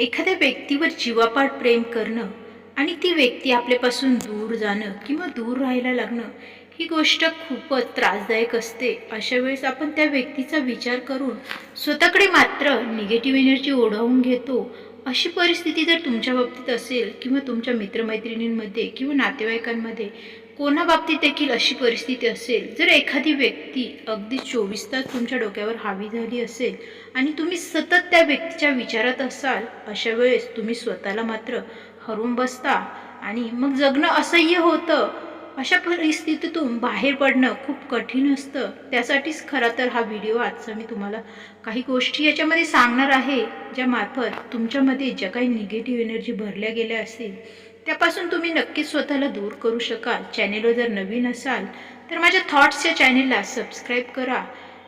एखाद्या व्यक्तीवर जीवापाड प्रेम करणं आणि ती व्यक्ती आपल्यापासून दूर जाणं किंवा दूर राहायला लागणं ही गोष्ट खूपच त्रासदायक असते. अशा वेळेस आपण त्या व्यक्तीचा विचार करून स्वतःकडे मात्र निगेटिव्ह एनर्जी ओढवून घेतो. अशी परिस्थिती जर तुमच्या बाबतीत असेल किंवा तुमच्या मित्रमैत्रिणींमध्ये किंवा नातेवाईकांमध्ये कोणाबाबतीत देखील अशी परिस्थिती असेल जर एखादी व्यक्ती अगदी चोवीस तास तुमच्या डोक्यावर हावी झाली असेल आणि तुम्ही सतत त्या व्यक्तीच्या विचारात असाल अशा वेळेस तुम्ही स्वतःला मात्र हरवून बसता आणि मग जगणं असह्य होतं. अशा परिस्थितीतून बाहेर पडणं खूप कठीण असतं. त्यासाठीच खरा तर हा व्हिडिओ आजचा मी तुम्हाला काही गोष्टी याच्यामध्ये सांगणार आहे ज्यामार्फत तुमच्यामध्ये ज्या काही निगेटिव्ह एनर्जी भरल्या गेल्या असतील त्यापासून तुम्ही नक्कीच स्वतःला दूर करू शकाल. चॅनेलवर जर नवीन असाल तर माझ्या थॉट्स या चॅनेलला सबस्क्राईब करा.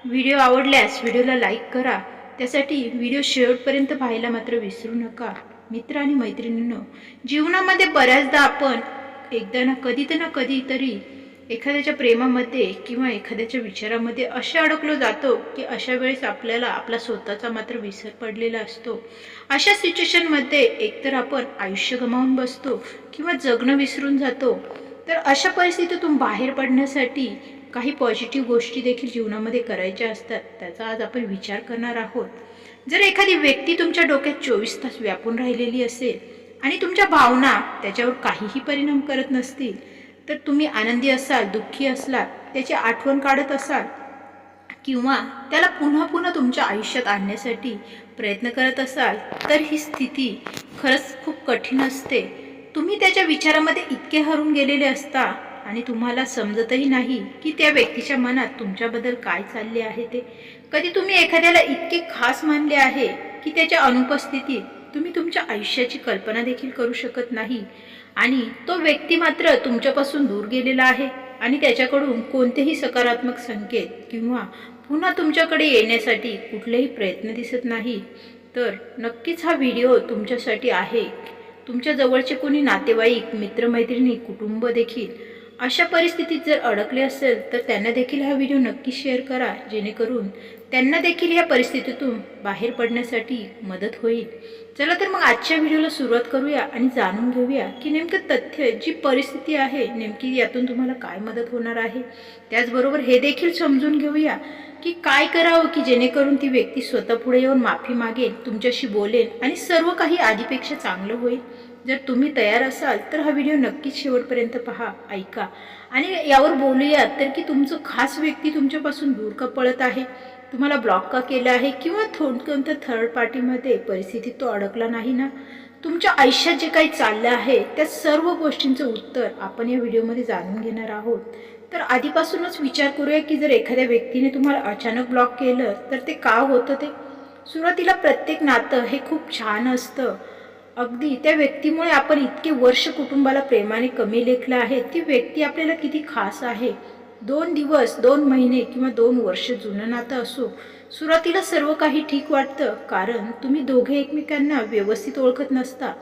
व्हिडिओ आवडल्यास व्हिडिओला लाईक करा. त्यासाठी व्हिडिओ शेवटपर्यंत पाहायला मात्र विसरू नका. मित्र आणि मैत्रिणींनो जीवनामध्ये बऱ्याचदा आपण एकदा ना कधी तर ना कधीतरी एखाद्याच्या प्रेमामध्ये किंवा एखाद्याच्या विचारामध्ये असे अडकलो जातो की अशा वेळेस आपल्याला आपला स्वतःचा मात्र विसर पडलेला असतो. अशा सिच्युएशनमध्ये एकतर आपण आयुष्य गमावून बसतो किंवा जगणं विसरून जातो. तर अशा परिस्थितीतून बाहेर पडण्यासाठी काही पॉझिटिव्ह गोष्टी देखील जीवनामध्ये करायच्या असतात. त्याचा आज आपण विचार करणार आहोत. जर एखादी व्यक्ती तुमच्या डोक्यात चोवीस तास व्यापून राहिलेली असेल आणि तुमच्या भावना त्याच्यावर काहीही परिणाम करत नसतील तर तुम्ही आनंदी असाल दुःखी असलात त्याची आठवण काढत असाल किंवा त्याला पुन्हा पुन्हा तुमच्या आयुष्यात आणण्यासाठी प्रयत्न करत असाल तर ही स्थिती खरंच खूप कठीण असते. तुम्ही त्याच्या विचारामध्ये इतके हरून गेलेले असता आणि तुम्हाला समजतही नाही की त्या व्यक्तीच्या मनात तुमच्याबद्दल काय चालले आहे ते. कधी तुम्ही एखाद्याला इतके खास मानले आहे की त्याच्या अनुपस्थितीत तुम्ही तुमच्या आयुष्याची कल्पना देखील करू शकत नाही. आणि तो व्यक्ती मात्र तुमच्यापासून दूर गेलेला आहे. आणि त्याच्याकडून कोणतेही सकारात्मक संकेत किंवा पुन्हा तुमच्याकडे येण्यासाठी कुठलेही प्रयत्न दिसत नाही. तर नक्कीच हा व्हिडिओ तुमच्यासाठी आहे. तुमच्या जवळचे कोणी नातेवाईक मित्रमैत्रिणी कुटुंब देखील अशा परिस्थितीत जर अडकले असेल तर त्यांना देखील हा व्हिडिओ नक्की शेअर करा जेणेकरून त्यांना देखील या परिस्थितीतून बाहेर पडण्यासाठी मदत होईल. चला तर मग आजच्या व्हिडिओला सुरुवात करूया आणि जाणून घेऊया की नेमकं तथ्य जी परिस्थिती आहे नेमकी यातून तुम्हाला काय मदत होणार आहे? त्याचबरोबर हे देखील समजून घेऊया की काय करावं की जेणेकरून ती व्यक्ती स्वतः पुढे येऊन माफी मागेल तुमच्याशी बोलेल आणि सर्व काही आधीपेक्षा चांगलं होईल. जर तुम्ही तयार असाल तर हा व्हिडिओ नक्कीच शेवटपर्यंत पहा ऐका. आणि यावर बोलूयात तर की तुमचं खास व्यक्ती तुमच्यापासून दूर का पळत आहे? तुम्हाला ब्लॉक का केलं आहे? किंवा थोड कोणत्या थर्ड पार्टीमध्ये परिस्थितीत तो अडकला नाही ना? तुमच्या आयुष्यात जे काही चाललं आहे त्या सर्व गोष्टींचं उत्तर आपण या व्हिडिओमध्ये जाणून घेणार आहोत. तर आधीपासूनच विचार करूया की जर एखाद्या व्यक्तीने तुम्हाला अचानक ब्लॉक केलं तर ते का होतं ते? सुरुवातीला प्रत्येक नातं हे खूप छान असतं. अगदी त्या व्यक्तीमुळे आपण इतके वर्ष कुटुंबाला प्रेमाने कमी लेखलं आहे. ती व्यक्ती आपल्याला किती खास आहे? दोन दिवस दोन महिने किंवा दोन वर्ष जुनं नातं असो सुरुवातीला सर्व काही ठीक वाटतं कारण तुम्ही दोघे एकमेकांना व्यवस्थित ओळखत नसता.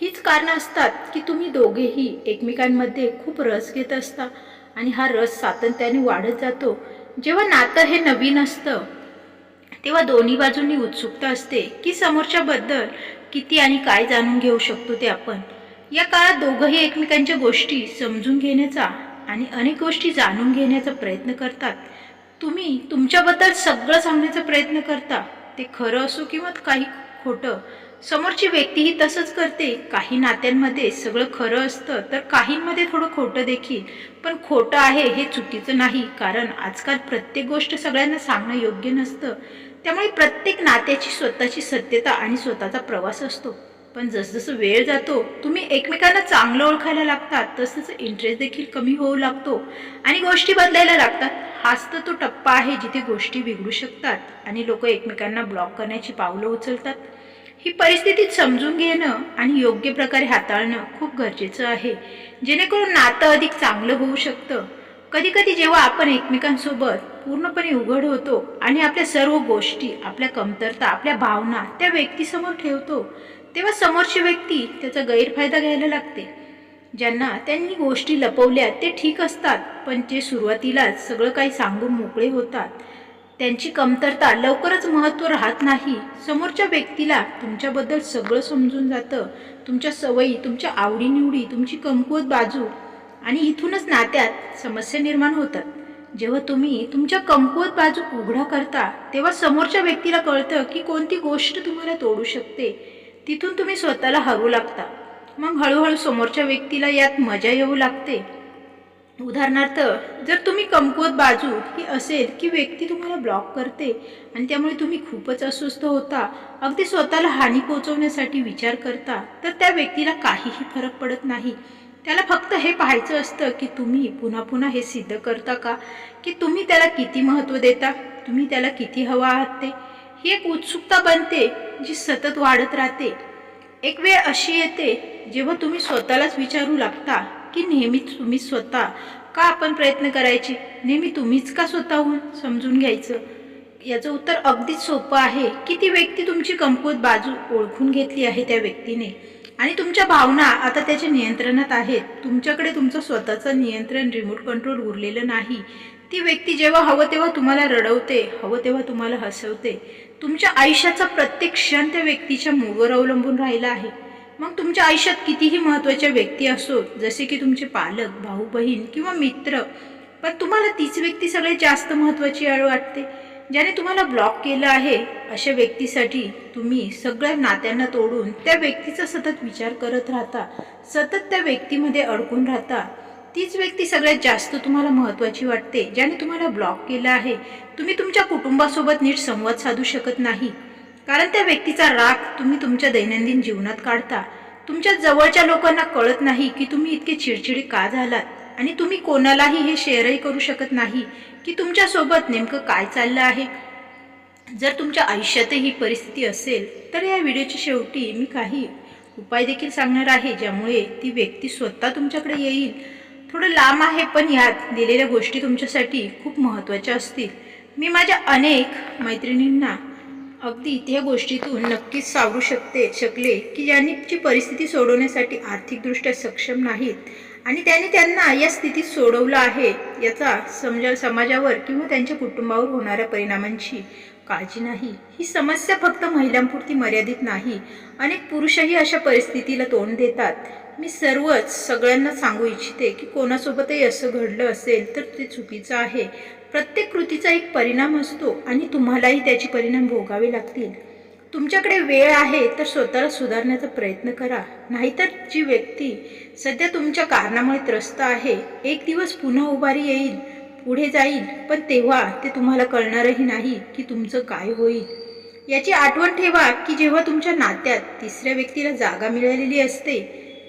हीच कारणं असतात की तुम्ही दोघेही एकमेकांमध्ये खूप रस घेत असता आणि हा रस सातत्याने वाढत जातो. जेव्हा नातं हे नवीन असतं तेव्हा दोन्ही बाजूंनी उत्सुकता असते की समोरच्याबद्दल किती आणि काय जाणून घेऊ शकतो ते आपण. या काळात दोघंही एकमेकांच्या गोष्टी समजून घेण्याचा आणि अनेक गोष्टी जाणून घेण्याचा प्रयत्न करतात. तुम्ही तुमच्याबद्दल सगळं सांगण्याचा प्रयत्न करता ते खरं असो किंवा काही खोटं समोरची व्यक्तीही तसंच करते. काही नात्यांमध्ये सगळं खरं असतं तर काहींमध्ये थोडं खोटं देखील. पण खोटं आहे हे चुकीचं नाही कारण आजकाल प्रत्येक गोष्ट सगळ्यांना सांगणं योग्य नसतं. त्यामुळे प्रत्येक नात्याची स्वतःची सत्यता आणि स्वतःचा प्रवास असतो. पण जसजसं वेळ जातो तुम्ही एकमेकांना चांगलं ओळखायला लागतात तसतसं इंटरेस्ट देखील कमी होऊ लागतो आणि गोष्टी बदलायला लागतात. हाच तर तो टप्पा आहे जिथे गोष्टी बिघडू शकतात आणि लोक एकमेकांना ब्लॉक करण्याची पावलं उचलतात. ही परिस्थिती समजून घेणं आणि योग्य प्रकारे हाताळणं खूप गरजेचं आहे. जेणेकरून नातं अधिक चांगलं होऊ शकतं. कधीकधी जेव्हा आपण एकमेकांसोबत पूर्णपणे उघड होतो आणि आपल्या सर्व गोष्टी आपल्या कमतरता आपल्या भावना त्या व्यक्तीसमोर ठेवतो. तेव्हा समोरची व्यक्ती त्याचा गैरफायदा घ्यायला लागते. ज्यांना त्यांनी गोष्टी लपवल्या ते ठीक असतात पण जे सुरुवातीलाच सगळं काही सांगून मोकळे होतात. त्यांची कमतरता लवकरच महत्त्व राहत नाही. समोरच्या व्यक्तीला तुमच्याबद्दल सगळं समजून जातं. तुमच्या सवयी तुमच्या आवडीनिवडी तुमची कमकुवत बाजू आणि इथूनच नात्यात समस्या निर्माण होतात. जेव्हा तुम्ही तुमच्या कमकुवत बाजू उघडा करता तेव्हा समोरच्या व्यक्तीला कळतं की कोणती गोष्ट तुम्हाला तोडू शकते. तिथून तुम्ही स्वतःला हरू लागता. मग हळूहळू समोरच्या व्यक्तीला यात मजा येऊ लागते. उदाहरणार्थ जर तुम्ही कमकुवत बाजू ही असेल की व्यक्ती तुम्हाला ब्लॉक करते आणि त्यामुळे तुम्ही खूपच अस्वस्थ होता अगदी स्वतःला हानी पोहोचवण्यासाठी विचार करता तर त्या व्यक्तीला काहीही फरक पडत नाही. त्याला फक्त हे पाहायचं असतं की तुम्ही पुन्हा पुन्हा हे सिद्ध करता का? की तुम्ही त्याला किती महत्त्व देता? तुम्ही त्याला किती हवा आहात ते? ही एक उत्सुकता बनते जी सतत वाढत राहते. एक वेळ अशी येते जेव्हा तुम्ही स्वतःलाच विचारू लागता की नेहमीच तुम्ही स्वतः का आपण प्रयत्न करायचे? नेहमी तुम्हीच का स्वतःहून समजून घ्यायचं? याचं उत्तर अगदीच सोपं आहे की ती व्यक्ती तुमची कमकुवत बाजू ओळखून घेतली आहे त्या व्यक्तीने. आणि तुमच्या भावना आता त्याच्या नियंत्रणात आहेत. तुमच्याकडे तुमचं स्वतःचं नियंत्रण रिमोट कंट्रोल उरलेलं नाही. ती व्यक्ती जेव्हा हवं तेव्हा तुम्हाला रडवते हवं तेव्हा तुम्हाला हसवते. तुमच्या आयुष्याचा प्रत्येक क्षण त्या व्यक्तीच्या मूडवर अवलंबून राहिला आहे. मग तुमच्या आयुष्यात कितीही महत्त्वाच्या व्यक्ती असो जसे की तुमचे पालक भाऊ बहीण किंवा मित्र पण तुम्हाला तीच व्यक्ती सगळ्यात जास्त महत्त्वाची आळ वाटते. ज्याने तुम्हाला ब्लॉक केलं आहे अशा व्यक्तीसाठी तुम्ही सगळ्या नात्यांना तोडून त्या व्यक्तीचा सतत विचार करत राहता सतत त्या व्यक्तीमध्ये अडकून राहता. तीच व्यक्ती सगळ्यात जास्त तुम्हाला महत्त्वाची वाटते ज्याने तुम्हाला ब्लॉक केलं आहे. तुम्ही तुमच्या कुटुंबासोबत नीट संवाद साधू शकत नाही. कारण त्या व्यक्तीचा राग तुम्ही तुमच्या दैनंदिन जीवनात काढता. तुमच्या जवळच्या लोकांना कळत नाही की तुम्ही इतके चिडचिडे का झालात? आणि तुम्ही कोणालाही हे शेअरही करू शकत नाही. की तुमच्यासोबत नेमकं काय चाललं आहे? जर तुमच्या आयुष्यातही ही परिस्थिती असेल तर या व्हिडिओच्या शेवटी मी काही उपाय देखील सांगणार आहे ज्यामुळे ती व्यक्ती स्वतः तुमच्याकडे येईल. थोडं लांब आहे पण यात दिलेल्या गोष्टी तुमच्यासाठी खूप महत्त्वाच्या असतील. मी माझ्या अनेक मैत्रिणींना अगदी त्या गोष्टीतून नक्कीच सावरू शकते शकले की ज्यांची परिस्थिती सोडवण्यासाठी आर्थिकदृष्ट्या सक्षम नाहीत. आणि त्याने त्यांना या स्थितीत सोडवलं आहे याचा समजा समाजावर किंवा त्यांच्या कुटुंबावर होणाऱ्या परिणामांची काळजी नाही. ही समस्या फक्त महिलांपुरती मर्यादित नाही. अनेक पुरुषही अशा परिस्थितीला तोंड देतात. मी सर्वच सगळ्यांना सांगू इच्छिते की कोणासोबतही असं घडलं असेल तर ते चुकीचं आहे. प्रत्येक कृतीचा एक परिणाम असतो आणि तुम्हालाही त्याचे परिणाम भोगावे लागतील. तुमच्याकडे वेळ आहे तर स्वतःला सुधारण्याचा प्रयत्न करा. नाहीतर जी व्यक्ती सध्या तुमच्या कारणामुळे त्रस्त आहे एक दिवस पुन्हा उभारी येईल पुढे जाईल पण तेव्हा ते तुम्हाला कळणारही नाही की तुमचं काय होईल. याची आठवण ठेवा की जेव्हा तुमच्या नात्यात तिसऱ्या व्यक्तीला जागा मिळालेली असते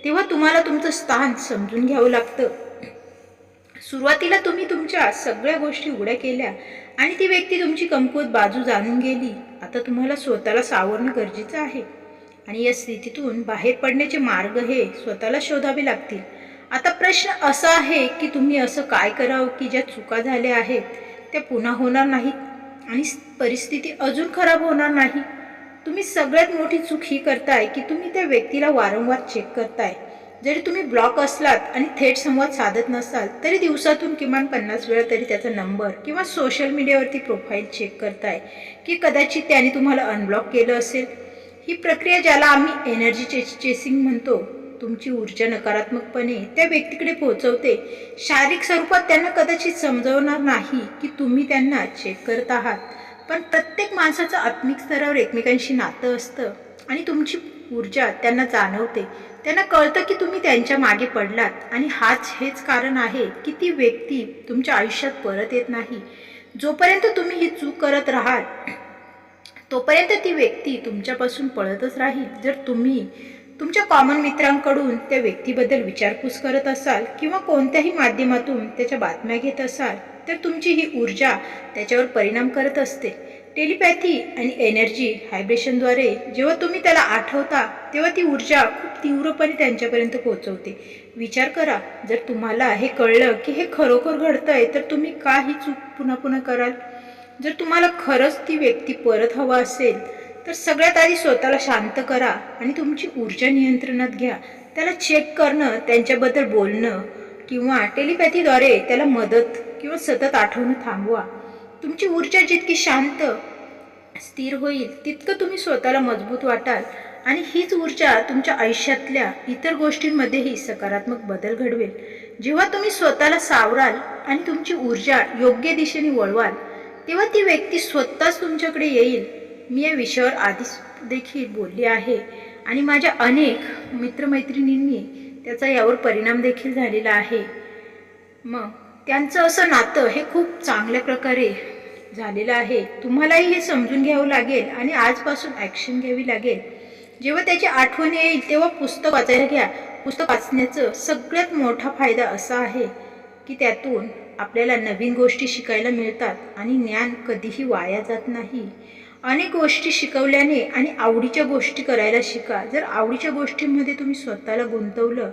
तेव्हा तुम्हाला तुमचं स्थान समजून घ्यावं लागतं. सुरुवातीला तुम्ही तुमच्या सगळ्या गोष्टी उघड्या केल्या आणि ती व्यक्ती तुमची कमकुवत बाजू जाणून गेली. आता तुम्हाला स्वतःला सावरणं गरजेचं आहे. आणि या स्थितीतून बाहेर पडण्याचे मार्ग हे स्वतःला शोधावे लागतील. आता प्रश्न असा आहे की तुम्ही असं काय करावं की ज्या चुका झाल्या आहेत त्या पुन्हा होणार नाहीत आणि परिस्थिती अजून खराब होणार नाही? तुम्ही सगळ्यात मोठी चूक ही करताय की तुम्ही त्या व्यक्तीला वारंवार चेक करताय. जरी तुम्ही ब्लॉक असलात आणि थेट संवाद साधत नसाल तरी दिवसातून किमान पन्नास वेळा तरी त्याचा नंबर किंवा सोशल मीडियावरती प्रोफाईल चेक करताय की कदाचित त्याने तुम्हाला अनब्लॉक केलं असेल. ही प्रक्रिया ज्याला आम्ही एनर्जी चे चेसिंग म्हणतो तुमची ऊर्जा नकारात्मकपणे त्या व्यक्तीकडे पोहोचवते शारीरिक स्वरूपात त्यांना कदाचित समजवणार नाही की तुम्ही त्यांना चेक करत आहात. पण प्रत्येक माणसाचं आत्मिक स्तरावर एकमेकांशी नातं असतं आणि तुमची ऊर्जा त्यांना जाणवते. त्यांना कळतं की तुम्ही त्यांच्या मागे पडलात. आणि हाच हेच कारण आहे की ती व्यक्ती तुमच्या आयुष्यात परत येत नाही. जोपर्यंत तुम्ही ही चूक करत राहाल तोपर्यंत ती व्यक्ती तुमच्यापासून पळतच राहील. जर तुम्ही तुमच्या कॉमन मित्रांकडून त्या व्यक्तीबद्दल विचारपूस करत असाल किंवा कोणत्याही माध्यमातून त्याच्या बातम्या घेत असाल तर तुमची ही ऊर्जा त्याच्यावर परिणाम करत असते. टेलिपॅथी आणि एनर्जी हायब्रेशनद्वारे जेव्हा तुम्ही त्याला आठवता तेव्हा ती ऊर्जा खूप तीव्रपणे त्यांच्यापर्यंत पोहोचवते. विचार करा जर तुम्हाला हे कळलं की हे खरोखर घडतंय तर तुम्ही का ही चूक पुन्हा पुन्हा कराल? जर तुम्हाला खरंच ती व्यक्ती परत हवा असेल तर सगळ्यात आधी स्वतःला शांत करा आणि तुमची ऊर्जा नियंत्रणात घ्या. त्याला चेक करणं त्यांच्याबद्दल बोलणं किंवा टेलिपॅथीद्वारे त्याला मदत किंवा सतत आठवणं थांबवा. तुमची ऊर्जा जितकी शांत स्थिर होईल तितकं तुम्ही स्वतःला मजबूत वाटाल. आणि हीच ऊर्जा तुमच्या आयुष्यातल्या इतर गोष्टींमध्येही सकारात्मक बदल घडवेल. जेव्हा तुम्ही स्वतःला सावराल आणि तुमची ऊर्जा योग्य दिशेने वळवाल तेव्हा ती व्यक्ती स्वतःच तुमच्याकडे येईल. मी या विषयावर आधीच देखील बोलली आहे. आणि माझ्या अनेक मित्रमैत्रिणींनी त्याचा यावर परिणाम देखील झालेला आहे. मग त्यांचं असं नातं हे खूप चांगल्या प्रकारे झालेलं आहे. तुम्हालाही हे समजून घ्यावं लागेल आणि आजपासून ॲक्शन घ्यावी लागेल. जेव्हा त्याची आठवण येईल तेव्हा पुस्तक वाचायला घ्या. पुस्तक वाचण्याचं सगळ्यात मोठा फायदा असा आहे की त्यातून आपल्याला नवीन गोष्टी शिकायला मिळतात आणि ज्ञान कधीही वाया जात नाही. अनेक गोष्टी शिकवल्याने आणि आवडीच्या गोष्टी करायला शिका. जर आवडीच्या गोष्टींमध्ये तुम्ही स्वतःला गुंतवलं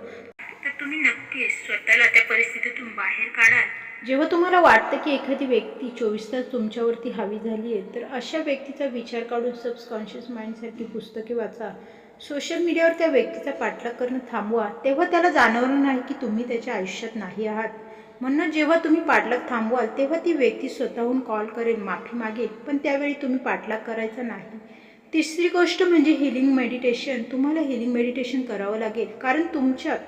तर तुम्ही नक्कीच स्वतःला त्या परिस्थितीतून बाहेर काढाल. जेव्हा तुम्हाला वाटतं की एखादी व्यक्ती चोवीस तास तुमच्यावरती हवी झाली आहे तर अशा व्यक्तीचा विचार काढून सबकॉन्शियस माइंडसारखी पुस्तके वाचा. सोशल मीडियावर त्या व्यक्तीचा पाठलाग करणं थांबवा. तेव्हा त्याला जाणवलं नाही की तुम्ही त्याच्या आयुष्यात नाही आहात. म्हणून जेव्हा तुम्ही पाठलाग थांबवाल तेव्हा ती व्यक्ती स्वतःहून कॉल करेल माफी मागेल पण त्यावेळी तुम्ही पाठलाग करायचा नाही. तिसरी गोष्ट म्हणजे हिलिंग मेडिटेशन तुम्हाला हिलिंग मेडिटेशन करावं लागेल कारण तुमच्यात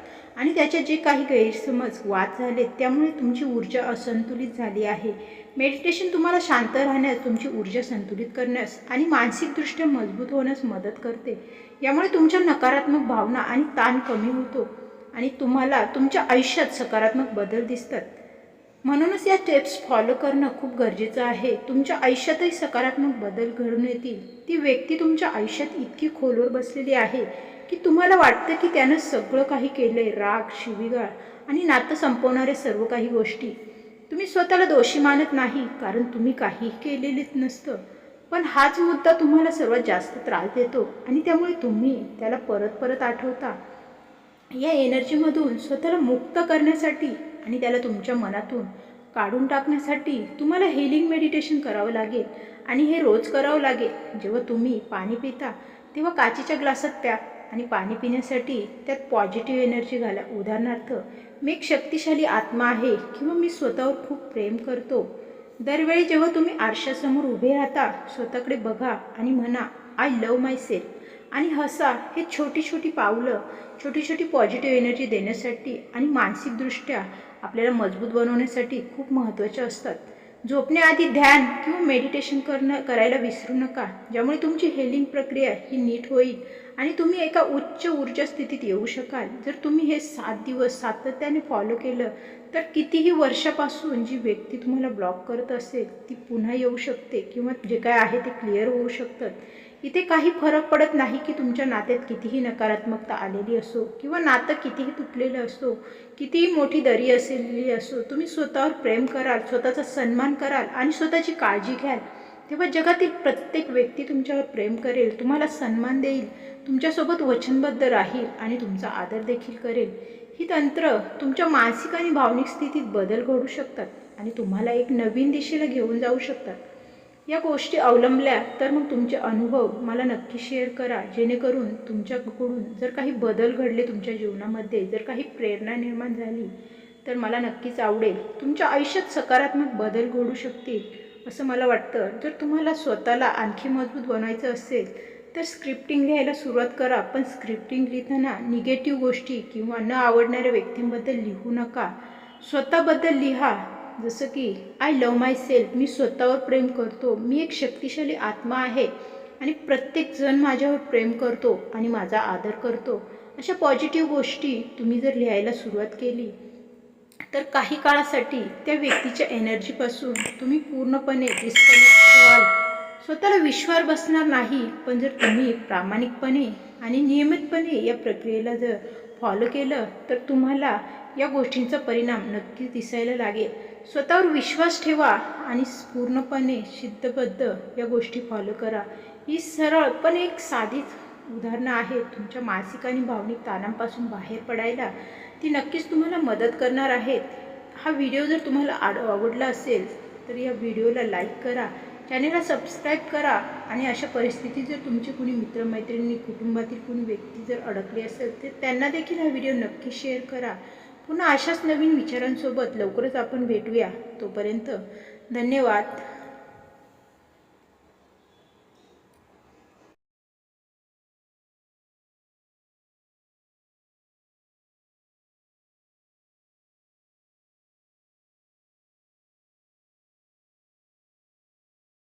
आणि त्याच्यात जे काही गैरसमज वाद झाले त्यामुळे तुमची ऊर्जा असंतुलित झाली आहे. मेडिटेशन तुम्हाला शांत राहण्यास तुमची ऊर्जा संतुलित करण्यास आणि मानसिकदृष्ट्या मजबूत होण्यास मदत करते. यामुळे तुमच्या नकारात्मक भावना आणि ताण कमी होतो आणि तुम्हाला तुमच्या आयुष्यात सकारात्मक बदल दिसतात. म्हणूनच या स्टेप्स फॉलो करणं खूप गरजेचं आहे. तुमच्या आयुष्यातही सकारात्मक बदल घडून येतील. ती व्यक्ती तुमच्या आयुष्यात इतकी खोलवर बसलेली आहे. की तुम्हाला वाटतं की त्यानं सगळं काही केलं आहे राग शिवीगाळ आणि नातं संपवणारे सर्व काही गोष्टी. तुम्ही स्वतःला दोषी मानत नाही कारण तुम्ही काहीही केलेलीच नसतं. पण हाच मुद्दा तुम्हाला सर्वात जास्त त्रास देतो आणि त्यामुळे तुम्ही त्याला परत परत आठवता. या एनर्जीमधून स्वतःला मुक्त करण्यासाठी आणि त्याला तुमच्या मनातून काढून टाकण्यासाठी तुम्हाला हेलिंग मेडिटेशन करावं लागेल. आणि हे रोज करावं लागेल. जेव्हा तुम्ही पाणी पिता तेव्हा काचेच्या ग्लासात प्या. आणि पाणी पिण्यासाठी त्यात पॉझिटिव्ह एनर्जी घाला. उदाहरणार्थ मी एक शक्तिशाली आत्मा आहे किंवा मी स्वतःवर खूप प्रेम करतो. दरवेळी जेव्हा तुम्ही आरशासमोर उभे राहता स्वतःकडे बघा आणि म्हणा आय लव माय सेल्फ आणि हसा हे छोटी छोटी पावलं छोटी छोटी पॉझिटिव्ह एनर्जी देण्यासाठी आणि मानसिकदृष्ट्या आपल्याला मजबूत बनवण्यासाठी खूप महत्त्वाचे असतात. झोपण्याआधी ध्यान किंवा मेडिटेशन करणं करायला विसरू नका ज्यामुळे तुमची हेलिंग प्रक्रिया ही नीट होईल आणि तुम्ही एका उच्च ऊर्जा स्थितीत येऊ शकाल. जर तुम्ही हे सात दिवस सातत्याने फॉलो केलं तर कितीही वर्षापासून जी व्यक्ती तुम्हाला ब्लॉक करत असेल ती पुन्हा येऊ शकते किंवा जे काय आहे ते क्लिअर होऊ शकतात. इथे काही फरक पडत नाही की तुमच्या नात्यात कितीही नकारात्मकता आलेली असो किंवा नातं कितीही तुटलेलं असो कितीही मोठी दरी असलेली असो तुम्ही स्वतःवर प्रेम कराल स्वतःचा सन्मान कराल आणि स्वतःची काळजी घ्याल. तेव्हा जगातील प्रत्येक व्यक्ती तुमच्यावर प्रेम करेल तुम्हाला सन्मान देईल तुमच्यासोबत वचनबद्ध राहील आणि तुमचा आदर देखील करेल. ही तंत्र तुमच्या मानसिक आणि भावनिक स्थितीत बदल घडू शकतात आणि तुम्हाला एक नवीन दिशेला घेऊन जाऊ शकतात. या गोष्टी अवलंबल्या तर मग तुमचे अनुभव मला नक्की शेअर करा. जेणेकरून तुमच्याकडून जर काही बदल घडले तुमच्या जीवनामध्ये जर काही प्रेरणा निर्माण झाली तर मला नक्कीच आवडेल. तुमच्या आयुष्यात सकारात्मक बदल घडू शकतील. असं मला वाटतं. जर तुम्हाला स्वतःला आणखी मजबूत बनवायचं असेल तर स्क्रिप्टिंग लिहायला सुरुवात करा. पण स्क्रिप्टिंग लिहिताना निगेटिव्ह गोष्टी किंवा न आवडणाऱ्या व्यक्तींबद्दल लिहू नका. स्वतःबद्दल लिहा. जसं की आय लव माय सेल्फ मी स्वतःवर प्रेम करतो. मी एक शक्तिशाली आत्मा आहे. आणि प्रत्येकजण माझ्यावर प्रेम करतो आणि माझा आदर करतो. अशा पॉझिटिव्ह गोष्टी तुम्ही जर लिहायला सुरुवात केली तर काही काळासाठी त्या व्यक्तीच्या एनर्जीपासून तुम्ही पूर्णपणे डिस्कनेक्ट व्हाल. स्वतःला विश्वास बसणार नाही पण जर तुम्ही प्रामाणिकपणे आणि नियमितपणे या प्रक्रियेला जर फॉलो केलं तर तुम्हाला या गोष्टींचा परिणाम नक्कीच दिसायला लागेल. स्वतःवर विश्वास ठेवा आणि पूर्णपणे सिद्धबद्ध या गोष्टी फॉलो करा. ही सरळ पण एक साधीच उदाहरणं आहेत तुमच्या मानसिक आणि भावनिक ताणांपासून बाहेर पडायला. ती नक्कीच तुम्हाला मदत करणार आहेत. हा व्हिडिओ जर तुम्हाला आड आवडला असेल तर या व्हिडिओला लाईक करा चॅनेलला सबस्क्राईब करा आणि अशा परिस्थितीत जर तुमचे कुणी मित्रमैत्रिणी कुटुंबातील कुणी व्यक्ती जर अडकली असेल तर त्यांना देखील हा व्हिडिओ नक्की शेअर करा. पुन्हा अशाच नवीन विचारांसोबत लवकरच आपण भेटूया तोपर्यंत. धन्यवाद.